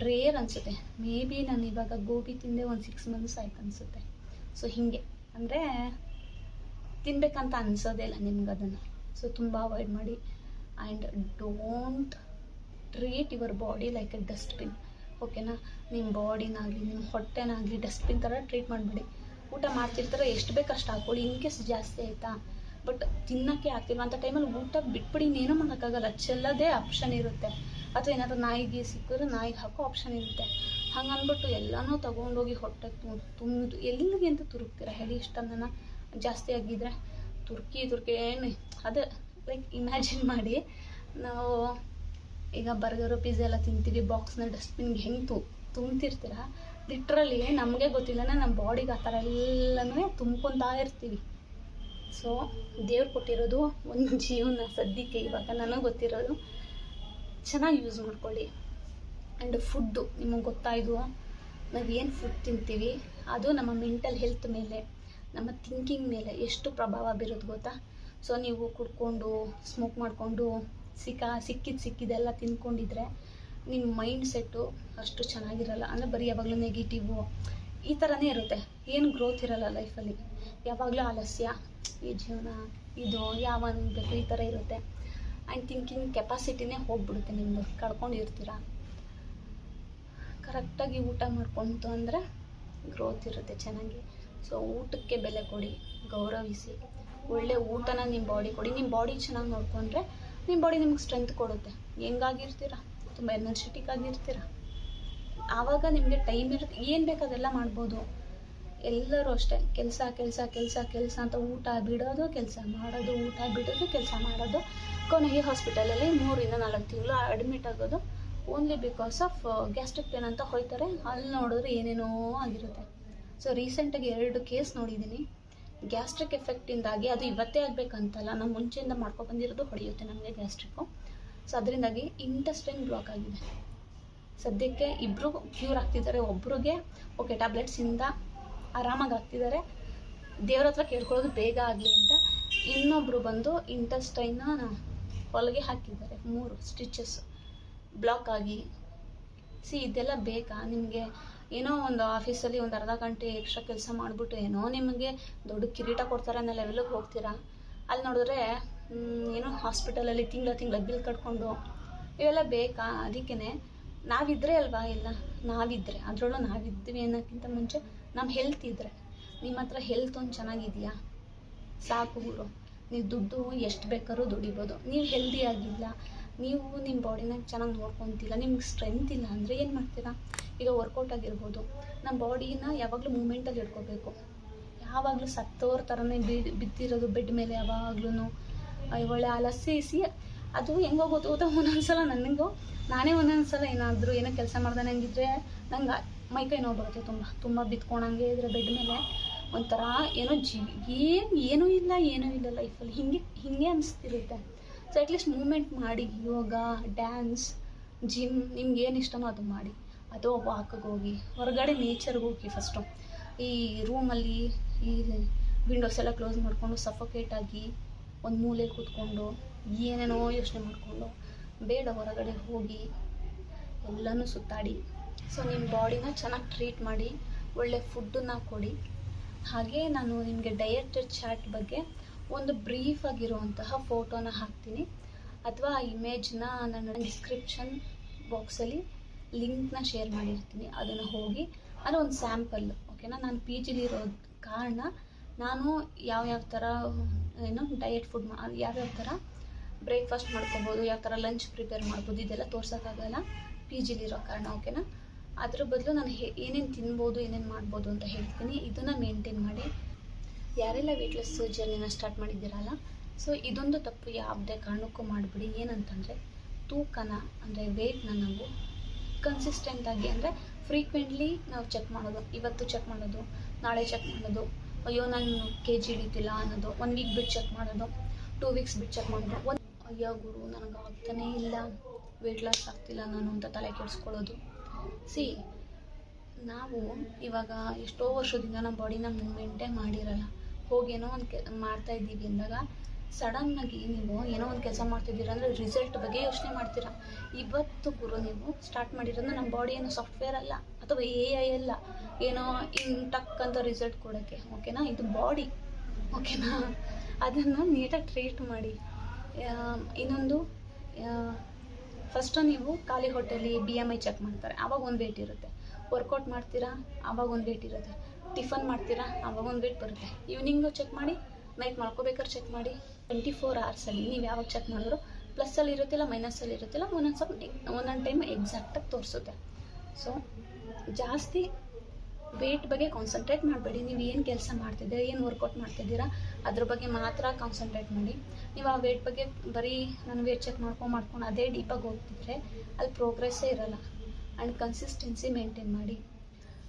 Speaker 1: ರೇರ್ ಅನ್ಸುತ್ತೆ. ಮೇ ಬಿ ನಾನು ಇವಾಗ ಗೋಬಿ ತಿಂದೆ ಒಂದು ಸಿಕ್ಸ್ ಮಂತ್ಸ್ ಆಯ್ತು ಅನಿಸುತ್ತೆ. ಸೊ ಹೀಗೆ. ಅಂದರೆ ತಿನ್ನಬೇಕಂತ ಅನ್ಸೋದೇ ಇಲ್ಲ ನಿಮ್ಗೆ ಅದನ್ನು. ಸೊ ತುಂಬ ಅವಾಯ್ಡ್ ಮಾಡಿ. And don't treat your body like a dustbin ಓಕೆನಾ ನಿಮ್ಮ ಬಾಡಿನಾಗಲಿ ನಿಮ್ಮ ಹೊಟ್ಟೆನಾಗಲಿ ಡಸ್ಟ್ಬಿನ್ ಥರ ಟ್ರೀಟ್ ಮಾಡಬೇಡಿ. ಊಟ ಮಾಡ್ತಿರ್ತಾರೆ, ಎಷ್ಟು ಬೇಕು ಅಷ್ಟು ಹಾಕ್ಕೊಳ್ಳಿ. ಇನ್ ಕೇಸ್ ಜಾಸ್ತಿ ಆಯಿತಾ? ಬಟ್ ತಿನ್ನೋಕ್ಕೆ ಆಗ್ತಿಲ್ಲ ಅಂತ ಟೈಮಲ್ಲಿ ಊಟ ಬಿಟ್ಬಿಡಿ, ಇನ್ನೇನು ಮಾಡೋಕ್ಕಾಗಲ್ಲ. ಚೆಲ್ಲದೇ ಆಪ್ಷನ್ ಇರುತ್ತೆ. ಅಥವಾ ಏನಾದರೂ ನಾಯಿಗೆ ಸಿಕ್ಕಿದ್ರೆ ನಾಯಿಗೆ ಹಾಕೋ ಆಪ್ಷನ್ ಇರುತ್ತೆ. ಹಂಗೆ ಅಂದ್ಬಿಟ್ಟು ಎಲ್ಲನೂ ತೊಗೊಂಡೋಗಿ ಹೊಟ್ಟೆ ತುಂಬಿದು ಎಲ್ಲಿಗೆ ಅಂತ ತುರುಕ್ತೀರ? ಹೇಳಿ ಇಷ್ಟನ್ನ ಜಾಸ್ತಿ ಆಗಿದ್ರೆ ತುರ್ಕಿ ತುರ್ಕಿ ಏನು ಅದು ಲೈಕ್ ಇಮ್ಯಾಜಿನ್ ಮಾಡಿ. ನಾವು ಈಗ ಬರ್ಗರು ಪಿಜ್ಜಾ ಎಲ್ಲ ತಿಂತೀವಿ. ಬಾಕ್ಸ್ನ ಡಸ್ಟ್ಬಿನ್ಗೆ ಹೆಂಗೆ ತು ತುಂಬ್ತಿರ್ತೀರ? ಲಿಟ್ರಲಿ ನಮಗೆ ಗೊತ್ತಿಲ್ಲನೇ ನಮ್ಮ ಬಾಡಿಗೆ ಆ ಥರ ಎಲ್ಲನೂ ತುಂಬ್ಕೊತಾ ಇರ್ತೀವಿ. ಸೊ ದೇವ್ರು ಕೊಟ್ಟಿರೋದು ಒಂದು ಜೀವನ ಸದ್ಯಕ್ಕೆ ಇವಾಗ ನನಗೆ ಗೊತ್ತಿರೋದು. ಚೆನ್ನಾಗಿ ಯೂಸ್ ಮಾಡ್ಕೊಳ್ಳಿ. ಆ್ಯಂಡ್ ಫುಡ್ಡು ನಿಮಗೆ ಗೊತ್ತಾಯಿದು ನಾವು ಏನು ಫುಡ್ ತಿಂತೀವಿ? ಅದು ನಮ್ಮ ಮೆಂಟಲ್ ಹೆಲ್ತ್ ಮೇಲೆ, ನಮ್ಮ ಥಿಂಕಿಂಗ್ ಮೇಲೆ ಎಷ್ಟು ಪ್ರಭಾವ ಬೀರೋದು ಗೊತ್ತಾ? ಸೊ ನೀವು ಕುಡ್ಕೊಂಡು ಸ್ಮೋಕ್ ಮಾಡಿಕೊಂಡು ಸಿಕ್ಕ ಸಿಕ್ಕಿದ್ದು ಸಿಕ್ಕಿದ್ದೆಲ್ಲ ತಿನ್ಕೊಂಡಿದ್ರೆ ನಿಮ್ಮ ಮೈಂಡ್ ಸೆಟ್ಟು ಅಷ್ಟು ಚೆನ್ನಾಗಿರಲ್ಲ. ಅಂದರೆ ಬರೀ ಯಾವಾಗಲೂ ನೆಗೆಟಿವು ಈ ಥರನೇ ಇರುತ್ತೆ. ಏನು ಗ್ರೋತ್ ಇರಲ್ಲ ಲೈಫಲ್ಲಿ ಯಾವಾಗಲೂ ಆಲಸ್ಯ. ಈ ಜೀವನ, ಇದು, ಯಾವ ಈ ಥರ ಇರುತ್ತೆ. ಆ್ಯಂಡ್ ಥಿಂಕಿಂಗ್ ಕೆಪಾಸಿಟಿನೇ ಹೋಗ್ಬಿಡುತ್ತೆ ನಿಮ್ಮದು ಕಳ್ಕೊಂಡಿರ್ತೀರ ಕರೆಕ್ಟಾಗಿ ಊಟ ಮಾಡ್ಕೊಂತು ಅಂದರೆ ಗ್ರೋತ್ ಇರುತ್ತೆ ಚೆನ್ನಾಗಿ. ಸೊ ಊಟಕ್ಕೆ ಬೆಲೆ ಕೊಡಿ. ಗೌರವಿಸಿ. ಒಳ್ಳೆ ಊಟನ ನಿಮ್ಮ ಬಾಡಿ ಕೊಡಿ. ನಿಮ್ಮ ಬಾಡಿ ಚೆನ್ನಾಗಿ ನೋಡಿಕೊಂಡ್ರೆ ನಿಮ್ಮ ಬಾಡಿ ನಿಮ್ಗೆ ಸ್ಟ್ರೆಂತ್ ಕೊಡುತ್ತೆ. ಹೆಂಗಾಗಿರ್ತೀರ? ತುಂಬ ಎನರ್ಜೆಟಿಕ್ ಆಗಿರ್ತೀರ? ಆವಾಗ ನಿಮಗೆ ಟೈಮ್ ಇರುತ್ತೆ ಏನು ಬೇಕು ಅದೆಲ್ಲ ಮಾಡ್ಬೋದು. ಎಲ್ಲರೂ ಅಷ್ಟೇ, ಕೆಲಸ ಕೆಲಸ ಕೆಲಸ ಕೆಲಸ ಅಂತ ಊಟ ಬಿಡೋದು, ಕೆಲಸ ಮಾಡೋದು, ಊಟ ಬಿಡೋದು, ಕೆಲಸ ಮಾಡೋದು. ಕೊನೆಗೆ ಹಾಸ್ಪಿಟಲಲ್ಲಿ ಮೂರಿಂದ ನಾಲ್ಕು ತಿಂಗಳು ಅಡ್ಮಿಟ್ ಆಗೋದು. Only because of gastric pain ಅಂತ ಹೋಯ್ತಾರೆ. ಅಲ್ಲಿ ನೋಡಿದ್ರೆ ಏನೇನೋ ಆಗಿರುತ್ತೆ. ಸೊ ರೀಸೆಂಟಾಗಿ ಎರಡು ಕೇಸ್ ನೋಡಿದ್ದೀನಿ. ಗ್ಯಾಸ್ಟ್ರಿಕ್ ಎಫೆಕ್ಟಿಂದಾಗಿ ಅದು ಇವತ್ತೇ ಆಗಬೇಕಂತಲ್ಲ ನಾವು ಮುಂಚೆಯಿಂದ ಮಾಡ್ಕೊ ಬಂದಿರೋದು ಹೊಡೆಯುತ್ತೆ ನಮಗೆ ಗ್ಯಾಸ್ಟ್ರಿಕ್ಕು ಸೊ ಅದರಿಂದಾಗಿ ಇಂಟೆಸ್ಟೈನ್ ಬ್ಲಾಕ್ ಆಗಿದೆ. ಸದ್ಯಕ್ಕೆ ಇಬ್ಬರು ಕ್ಯೂರ್ ಆಗ್ತಿದ್ದಾರೆ. ಒಬ್ರಿಗೆ ಓಕೆ ಟ್ಯಾಬ್ಲೆಟ್ಸಿಂದ ಆರಾಮಾಗಿ ಆಗ್ತಿದ್ದಾರೆ. ದೇವ್ರ ಹತ್ರ ಕೇಳ್ಕೊಳ್ಳೋದು ಬೇಗ ಆಗಲಿ ಅಂತ ಇನ್ನೊಬ್ಬರು ಬಂದು ಇಂಟೆಸ್ಟೈನ್ನ ಹೊಲಿಗೆ ಹಾಕಿದ್ದಾರೆ. ಮೂರು ಸ್ಟಿಚಸ್ ಬ್ಲಾಕ್ ಆಗಿ. ಸಿ ಇದೆಲ್ಲ ಬೇಕಾ? ನಿಮಗೆ ಏನೋ ಒಂದು ಆಫೀಸಲ್ಲಿ ಒಂದು ಅರ್ಧ ಗಂಟೆ ಎಕ್ಸ್ಟ್ರಾ ಕೆಲಸ ಮಾಡಿಬಿಟ್ಟು ಏನೋ ನಿಮಗೆ ದೊಡ್ಡ ಕಿರೀಟ ಕೊಡ್ತಾರೆ ಅನ್ನೋ ಲೆವೆಲಿಗೆ ಹೋಗ್ತೀರಾ? ಅಲ್ಲಿ ನೋಡಿದ್ರೆ ಏನೋ ಹಾಸ್ಪಿಟಲಲ್ಲಿ ತಿಂಗಳ ತಿಂಗಳ ಬಿಲ್ ಕಟ್ಕೊಂಡು, ಇವೆಲ್ಲ ಬೇಕಾ? ಅದಕ್ಕೇ ನಾವಿದ್ರೆ ಅಲ್ವಾ ಎಲ್ಲ? ನಾವಿದ್ರೆ, ಅದರಲ್ಲೂ ನಾವಿದ್ವಿ ಅನ್ನೋಕ್ಕಿಂತ ಮುಂಚೆ ನಮ್ಮ ಹೆಲ್ತ್ ಇದ್ದರೆ ನಿಮ್ಮ ಹತ್ರ ಹೆಲ್ತ್ ಒಂದು ಚೆನ್ನಾಗಿದೆಯಾ? ಸಾಕು ಗುರು. ನೀವು ದುಡ್ಡು ಎಷ್ಟು ಬೇಕಾದ್ರೂ ದುಡಿಬೋದು. ನೀವು ಹೆಲ್ದಿ ಆಗಿಲ್ಲ, ನೀವು ನಿಮ್ಮ ಬಾಡಿನ ಚೆನ್ನಾಗಿ ನೋಡ್ಕೊತಿಲ್ಲ, ನಿಮ್ಗೆ ಸ್ಟ್ರೆಂತ್ ಇಲ್ಲ ಅಂದರೆ ಏನು ಮಾಡ್ತೀರಾ? ಈಗ ವರ್ಕೌಟ್ ಆಗಿರ್ಬೋದು. ನಮ್ಮ ಬಾಡಿನ ಯಾವಾಗಲೂ ಮೂಮೆಂಟಲ್ಲಿ ಇಟ್ಕೋಬೇಕು. ಯಾವಾಗಲೂ ಸತ್ತೋರ ಥರನೇ ಬಿ, ಬಿದ್ದಿರೋದು ಬೆಡ್ ಮೇಲೆ ಯಾವಾಗ್ಲೂ ಒಳ್ಳೆ ಆಲಸ್ಯಿಸಿ ಅದು ಹೆಂಗೋ ಗೊತ್ತು ಗೊತ್ತಾ ಒಂದೊಂದ್ಸಲ ನನಗೂ. ನಾನೇ ಒಂದೊಂದು ಸಲ ಏನಾದರೂ ಏನೋ ಕೆಲಸ ಮಾಡ್ದೆ ಹಂಗಿದ್ರೆ ನಂಗೆ ಮೈಕೈ ನೋವು ಬರುತ್ತೆ ತುಂಬ ತುಂಬ ಬಿತ್ಕೊಂಡಂಗೆ ಇದ್ರೆ ಬೆಡ್ ಮೇಲೆ. ಒಂಥರ ಏನೋ ಜಿ, ಏನು, ಏನೂ ಇಲ್ಲ ಏನೂ ಇಲ್ಲ ಲೈಫಲ್ಲಿ. ಹಿಂಗೆ ಹಿಂಗೆ ಅನಿಸ್ತಿರುತ್ತೆ. ಸೊ ಅಟ್ಲೀಸ್ಟ್ ಮೂಮೆಂಟ್ ಮಾಡಿ, ಯೋಗ ಡ್ಯಾನ್ಸ್ ಜಿಮ್ ನಿಮ್ಗೆ ಏನು ಇಷ್ಟನೋ ಅದು ಮಾಡಿ. ಅಥವಾ ವಾಕಿಗೆ ಹೋಗಿ, ಹೊರಗಡೆ ನೇಚರ್ಗೆ ಹೋಗಿ ಫಸ್ಟು ಈ ರೂಮಲ್ಲಿ ಈ ವಿಂಡೋಸ್ ಎಲ್ಲ ಕ್ಲೋಸ್ ಮಾಡಿಕೊಂಡು ಸಫೋಕೇಟ್ ಆಗಿ ಒಂದು ಮೂಲೆ ಕೂತ್ಕೊಂಡು ಏನೇನೋ ಯೋಚನೆ ಮಾಡಿಕೊಂಡು ಬೇಡ ಹೊರಗಡೆ ಹೋಗಿ ಎಲ್ಲನೂ ಸುತ್ತಾಡಿ. ಸೊ ನಿಮ್ಮ ಬಾಡಿನ ಚೆನ್ನಾಗಿ ಟ್ರೀಟ್ ಮಾಡಿ, ಒಳ್ಳೆ ಫುಡ್ಡನ್ನ ಕೊಡಿ. ಹಾಗೆ ನಾನು ನಿಮಗೆ ಡಯಟ್ ಚಾಟ್ ಬಗ್ಗೆ ಒಂದು ಬ್ರೀಫ್ ಆಗಿರುವಂತಹ ಫೋಟೋನ ಹಾಕ್ತೀನಿ. ಅಥವಾ ಆ ಇಮೇಜ್ನ ನನ್ನ ಡಿಸ್ಕ್ರಿಪ್ಷನ್ ಬಾಕ್ಸಲ್ಲಿ ಲಿಂಕ್ನ ಶೇರ್ ಮಾಡಿರ್ತೀನಿ. ಅದನ್ನು ಹೋಗಿ ಅದು ಒಂದು ಸ್ಯಾಂಪಲ್ ಓಕೆನಾ ನಾನು ಪಿ ಜಿಲಿರೋ ಕಾರಣ ನಾನು ಯಾವ್ಯಾವ ಥರ, ಏನು ಡಯಟ್ ಫುಡ್ ಮಾ ಯಾವ್ಯಾವ ಥರ ಬ್ರೇಕ್ಫಾಸ್ಟ್ ಮಾಡ್ಕೊಬೋದು, ಯಾವ ಥರ ಲಂಚ್ ಪ್ರಿಪೇರ್ ಮಾಡ್ಬೋದು, ಇದೆಲ್ಲ ತೋರ್ಸೋಕ್ಕಾಗಲ್ಲ. ಪಿ ಜಿಲಿರೋ ಕಾರಣ ಓಕೆನಾ ಅದ್ರ ಬದಲು ನಾನು ಹೇ, ಏನೇನು ತಿನ್ಬೋದು, ಏನೇನು ಮಾಡ್ಬೋದು ಅಂತ ಹೇಳ್ತೀನಿ. ಇದನ್ನು ಮೇಂಟೈನ್ ಮಾಡಿ. ಯಾರೆಲ್ಲ ವೆಯ್ಟ್ಲೆಸ್ ಜರ್ನಿನ ಸ್ಟಾರ್ಟ್ ಮಾಡಿದ್ದೀರಲ್ಲ ಸೊ ಇದೊಂದು ತಪ್ಪು ಯಾವುದೇ ಕಾರಣಕ್ಕೂ ಮಾಡಿಬಿಡಿ. ಏನಂತಂದರೆ, ತೂಕನ, ಅಂದರೆ ವೆಯ್ಟ್ನ ನಾವು ಕನ್ಸಿಸ್ಟೆಂಟಾಗಿ ಅಂದರೆ ಫ್ರೀಕ್ವೆಂಟ್ಲಿ ನಾವು ಚೆಕ್ ಮಾಡೋದು. ಇವತ್ತು ಚೆಕ್ ಮಾಡೋದು, ನಾಳೆ ಚೆಕ್ ಮಾಡೋದು ಅಯ್ಯೋ, ನಾನು ಕೆ ಜಿ ಹಿಡಿತಿಲ್ಲ ಅನ್ನೋದು. ಒನ್ ವೀಕ್ ಬಿಟ್ಟು ಚೆಕ್ ಮಾಡೋದು. ಟೂ ವೀಕ್ಸ್ ಬಿಟ್ಟು ಚೆಕ್ ಮಾಡೋದು ಒಂದು ಅಯ್ಯೋ ಗುರು, ನನಗೆ ಆಗ್ತಾನೇ ಇಲ್ಲ. ವೆಯ್ಟ್ ಲಾಸ್ ಆಗ್ತಿಲ್ಲ ನಾನು ಅಂತ ತಲೆ ಕೆಡಿಸ್ಕೊಳ್ಳೋದು. ಸಿ ನಾವು ಇವಾಗ ಎಷ್ಟೋ ವರ್ಷದಿಂದ ನಮ್ಮ ಬಾಡಿನ ಮೇಂಟೈನ್ ಮಾಡಿರಲ್ಲ. ಹೋಗೇನೋ ಒಂದು ಕೆ ಮಾಡ್ತಾಯಿದ್ದೀವಿ ಅಂದಾಗ ಸಡನ್ನಾಗಿ ನೀವು ಏನೋ ಒಂದು ಕೆಲಸ ಮಾಡ್ತಿದ್ದೀರ ಅಂದರೆ ರಿಸಲ್ಟ್ ಬಗ್ಗೆ ಯೋಚನೆ ಮಾಡ್ತೀರಾ? ಇವತ್ತು ಗುರು ನೀವು ಸ್ಟಾರ್ಟ್ ಮಾಡಿರೋದು ನಮ್ಮ ಬಾಡಿ ಏನು ಸಾಫ್ಟ್ವೇರ್ ಅಲ್ಲ ಅಥವಾ ಎ ಐ ಅಲ್ಲ. ಏನೋ ಹಿಂಗೆ ಟಕ್ ಅಂತ ರಿಸಲ್ಟ್ ಕೊಡೋಕ್ಕೆ ಓಕೆನಾ ಇದು ಬಾಡಿ ಓಕೆನಾ ಅದನ್ನು ನೀಟಾಗಿ ಟ್ರೀಟ್ ಮಾಡಿ. ಇನ್ನೊಂದು ಫಸ್ಟು ನೀವು ಖಾಲಿ ಹೊಟ್ಟೆಲಿ ಬಿ ಎಂ ಐ ಚೆಕ್ ಮಾಡ್ತಾರೆ. ಆವಾಗ ಒಂದು ವೇಟ್ ಇರುತ್ತೆ. ವರ್ಕೌಟ್ ಮಾಡ್ತೀರಾ? ಆವಾಗ ಒಂದು ವೇಟ್ ಇರುತ್ತೆ. ಟಿಫನ್ ಮಾಡ್ತೀರಾ? ಆವಾಗ ಒಂದು ವೇಟ್ ಬರುತ್ತೆ. ಈವ್ನಿಂಗು ಚೆಕ್ ಮಾಡಿ ನೈಟ್ ಮಾಡ್ಕೋಬೇಕಾದ್ರೆ ಚೆಕ್ ಮಾಡಿ. ಟ್ವೆಂಟಿ ಫೋರ್ ಅವರ್ಸಲ್ಲಿ ನೀವು ಯಾವಾಗ ಚೆಕ್ ಮಾಡಿದ್ರು? ಪ್ಲಸ್ಸಲ್ಲಿ ಇರುತ್ತಿಲ್ಲ ಮೈನಸಲ್ಲಿ ಇರುತ್ತಿಲ್ಲ, ಒಂದೊಂದು ಸ್ವಲ್ಪ ಒಂದೊಂದು ಟೈಮ್ ಎಕ್ಸಾಕ್ಟಾಗಿ ತೋರಿಸುತ್ತೆ. ಸೊ ಜಾಸ್ತಿ ವೇಟ್ ಬಗ್ಗೆ ಕಾನ್ಸಂಟ್ರೇಟ್ ಮಾಡಬೇಡಿ. ನೀವು ಏನು ಕೆಲಸ ಮಾಡ್ತಿದ್ದೀರಾ, ಏನು ವರ್ಕೌಟ್ ಮಾಡ್ತಿದ್ದೀರಾ, ಅದ್ರ ಬಗ್ಗೆ ಮಾತ್ರ ಕಾನ್ಸಂಟ್ರೇಟ್ ಮಾಡಿ. ನೀವು ಆ ವೇಟ್ ಬಗ್ಗೆ ಬರೀ ನಾನು ವೇಟ್ ಚೆಕ್ ಮಾಡ್ಕೊಂಡು ಮಾಡ್ಕೊಂಡು ಅದೇ ಡೀಪಾಗಿ ಹೋಗ್ತಿದ್ರೆ ಅಲ್ಲಿ ಪ್ರೋಗ್ರೆಸ್ಸೇ ಇರಲ್ಲ. ಆ್ಯಂಡ್ ಕನ್ಸಿಸ್ಟೆನ್ಸಿ ಮೇಂಟೈನ್ ಮಾಡಿ.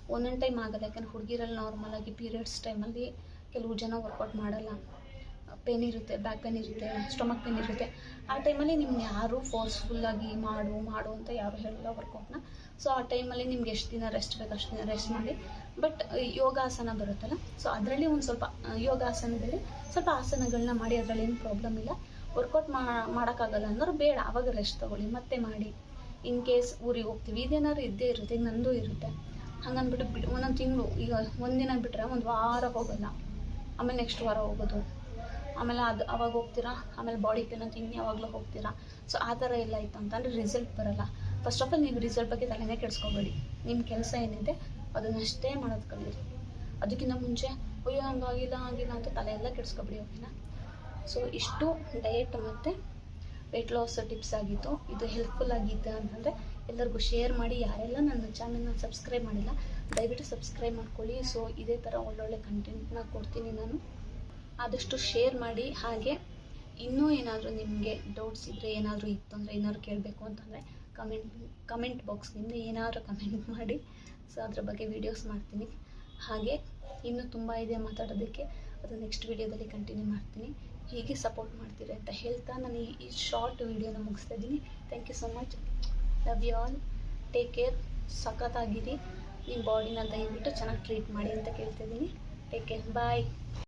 Speaker 1: ಒಂದೊಂದು ಟೈಮ್ ಆಗಲ್ಲ. ಯಾಕಂದ್ರೆ ಹುಡುಗಿರಲ್ಲಿ ನಾರ್ಮಲಾಗಿ ಪೀರಿಯಡ್ಸ್ ಟೈಮಲ್ಲಿ ಕೆಲವು ಜನ ವರ್ಕೌಟ್ ಮಾಡಲ್ಲ. ಪೇನ್ ಇರುತ್ತೆ ಬ್ಯಾಕ್ ಪೇನ್ ಇರುತ್ತೆ ಸ್ಟೊಮಕ್ ಪೇನ್ ಇರುತ್ತೆ. ಆ ಟೈಮಲ್ಲಿ ನಿಮ್ಗೆ ಯಾರೂ ಫೋರ್ಸ್ಫುಲ್ಲಾಗಿ ಮಾಡು ಮಾಡು ಅಂತ ಯಾರು ಹೇಳಲ್ಲ ವರ್ಕೌಟ್ನ ಸೊ ಆ ಟೈಮಲ್ಲಿ ನಿಮ್ಗೆ ಎಷ್ಟು ದಿನ ರೆಸ್ಟ್ ಬೇಕು ಅಷ್ಟು ದಿನ ರೆಸ್ಟ್ ಮಾಡಿ. ಬಟ್ ಯೋಗಾಸನ ಬರುತ್ತಲ್ಲ. ಸೊ ಅದರಲ್ಲಿ ಒಂದು ಸ್ವಲ್ಪ ಯೋಗಾಸನದಲ್ಲಿ ಸ್ವಲ್ಪ ಆಸನಗಳನ್ನ ಮಾಡಿ, ಅದರಲ್ಲಿ ಏನು ಪ್ರಾಬ್ಲಮ್ ಇಲ್ಲ. ವರ್ಕೌಟ್ ಮಾಡೋಕ್ಕಾಗಲ್ಲ ಅನ್ನೋರು ಬೇಡ ಆವಾಗ ರೆಸ್ಟ್ ತೊಗೊಳ್ಳಿ, ಮತ್ತೆ ಮಾಡಿ. ಇನ್ ಕೇಸ್ ಊರಿಗೆ ಹೋಗ್ತೀವಿ. ಇದೇನಾದ್ರು ಇದ್ದೇ ಇರುತ್ತೆ, ನಂದು ಇರುತ್ತೆ. ಹಂಗಂದ್ಬಿಟ್ಟು ಬಿಟ್ಟು ಒಂದೊಂದು ತಿಂಗಳು, ಈಗ ಒಂದಿನ ಬಿಟ್ಟರೆ ಒಂದು ವಾರ ಹೋಗಲ್ಲ. ಆಮೇಲೆ ನೆಕ್ಸ್ಟ್ ವಾರ ಹೋಗೋದು. ಆಮೇಲೆ ಅದು ಅವಾಗ ಹೋಗ್ತೀರಾ? ಆಮೇಲೆ ಬಾಡಿ ಪೇನ್ ಅಂತ ಇನ್ನು ಯಾವಾಗಲೂ ಹೋಗ್ತೀರಾ? ಸೊ ಆ ಥರ ಎಲ್ಲ ಇತ್ತು ಅಂತಂದರೆ ರಿಸಲ್ಟ್ ಬರಲ್ಲ. ಫಸ್ಟ್ ಆಫ್ ಆಲ್ ನೀವು ರಿಸಲ್ಟ್ ಬಗ್ಗೆ ತಲೆನೇ ಕೆಡಿಸ್ಕೋಬೇಡಿ. ನಿಮ್ಮ ಕೆಲಸ ಏನಿದೆ ಅದನ್ನಷ್ಟೇ ಮಾಡೋದು ಕಲೀರಿ ಅದಕ್ಕಿಂತ ಮುಂಚೆ, ಅಯ್ಯೋ, ಹಂಗಾಗಿಲ್ಲ ಆಗಿಲ್ಲ ಅಂತ ತಲೆ ಎಲ್ಲ ಕೆಡಿಸ್ಕೊಬೇಡಿ ಓಕೆನಾ ಸೊ ಇಷ್ಟು ಡಯಟ್ ಮತ್ತು ವೆಯ್ಟ್ ಲಾಸ್ ಟಿಪ್ಸ್ ಆಗಿತ್ತು. ಇದು ಹೆಲ್ಪ್ಫುಲ್ ಆಗಿತ್ತು ಅಂತಂದರೆ ಎಲ್ಲರಿಗೂ ಶೇರ್ ಮಾಡಿ. ಯಾರೆಲ್ಲ ನನ್ನ ಚಾನಲ್ನ ಸಬ್ಸ್ಕ್ರೈಬ್ ಮಾಡಿಲ್ಲ, ದಯವಿಟ್ಟು ಸಬ್ಸ್ಕ್ರೈಬ್ ಮಾಡ್ಕೊಳ್ಳಿ. ಸೊ ಇದೇ ಥರ ಒಳ್ಳೊಳ್ಳೆ ಕಂಟೆಂಟ್ನ ಕೊಡ್ತೀನಿ ನಾನು. ಆದಷ್ಟು ಶೇರ್ ಮಾಡಿ, ಹಾಗೆ ಇನ್ನೂ ಏನಾದರೂ ನಿಮಗೆ ಡೌಟ್ಸ್ ಇದ್ದರೆ ಏನಾದರೂ ಇತ್ತು ಅಂದರೆ ಏನಾದರೂ ಕೇಳಬೇಕು ಅಂತಂದರೆ ಕಮೆಂಟ್ ಕಮೆಂಟ್ ಬಾಕ್ಸ್ನಿಂದ ಏನಾದರೂ ಕಮೆಂಟ್ ಮಾಡಿ. ಸೊ ಅದ್ರ ಬಗ್ಗೆ ವೀಡಿಯೋಸ್ ಮಾಡ್ತೀನಿ. ಹಾಗೆ ಇನ್ನೂ ತುಂಬ ಇದೆ ಮಾತಾಡೋದಕ್ಕೆ. ಅದು ನೆಕ್ಸ್ಟ್ ವೀಡಿಯೋದಲ್ಲಿ ಕಂಟಿನ್ಯೂ ಮಾಡ್ತೀನಿ. ಹೀಗೆ ಸಪೋರ್ಟ್ ಮಾಡ್ತೀರಿ ಅಂತ ಹೇಳ್ತಾ ನಾನು ಈ- ಶಾರ್ಟ್ ವೀಡಿಯೋನ ಮುಗಿಸ್ತಾ ಇದ್ದೀನಿ. Thank you so much love you all take care ಸಖತ್ತಾಗಿರಿ. ನಿಮ್ಮ ಬಾಡಿನ ದಯವಿಟ್ಟು ಚೆನ್ನಾಗಿ ಟ್ರೀಟ್ ಮಾಡಿ ಅಂತ ಕೇಳ್ತಿದ್ದೀನಿ ಟೇಕ್ ಕೇರ್ ಬಾಯ್